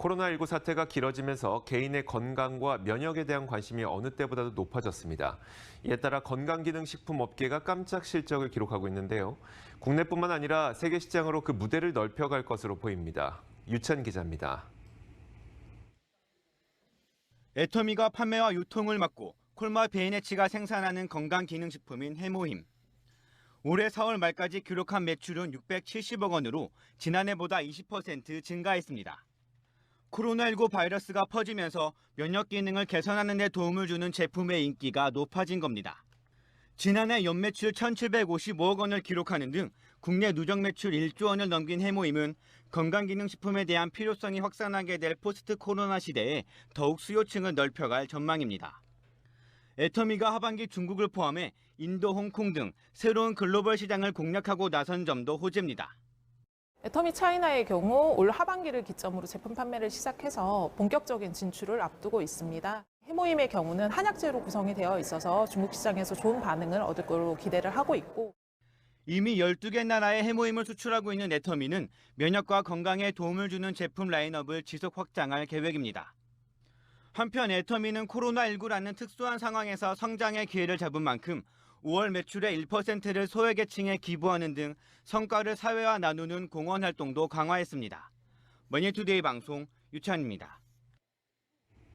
코로나19 사태가 길어지면서 개인의 건강과 면역에 대한 관심이 어느 때보다도 높아졌습니다. 이에 따라 건강기능식품 업계가 깜짝 실적을 기록하고 있는데요. 국내뿐만 아니라 세계 시장으로 그 무대를 넓혀갈 것으로 보입니다. 유찬 기자입니다. 애터미가 판매와 유통을 맡고 콜마 베이네치가 생산하는 건강기능식품인 해모힘. 올해 4월 말까지 기록한 매출은 670억 원으로 지난해보다 20% 증가했습니다. 코로나19 바이러스가 퍼지면서 면역 기능을 개선하는 데 도움을 주는 제품의 인기가 높아진 겁니다. 지난해 연매출 1,755억 원을 기록하는 등 국내 누적 매출 1조 원을 넘긴 해모임은 건강기능식품에 대한 필요성이 확산하게 될 포스트 코로나 시대에 더욱 수요층을 넓혀갈 전망입니다. 애터미가 하반기 중국을 포함해 인도, 홍콩 등 새로운 글로벌 시장을 공략하고 나선 점도 호재입니다. 애터미 차이나의 경우 올 하반기를 기점으로 제품 판매를 시작해서 본격적인 진출을 앞두고 있습니다. 해모임의 경우는 한약재로 구성이 되어 있어서 중국 시장에서 좋은 반응을 얻을 거로 기대를 하고 있고 이미 12개 나라에 해모임을 수출하고 있는 애터미는 면역과 건강에 도움을 주는 제품 라인업을 지속 확장할 계획입니다. 한편 애터미는 코로나19라는 특수한 상황에서 성장의 기회를 잡은 만큼 5월 매출의 1%를 소외계층에 기부하는 등 성과를 사회와 나누는 공헌 활동도 강화했습니다. 머니투데이 방송 유찬입니다.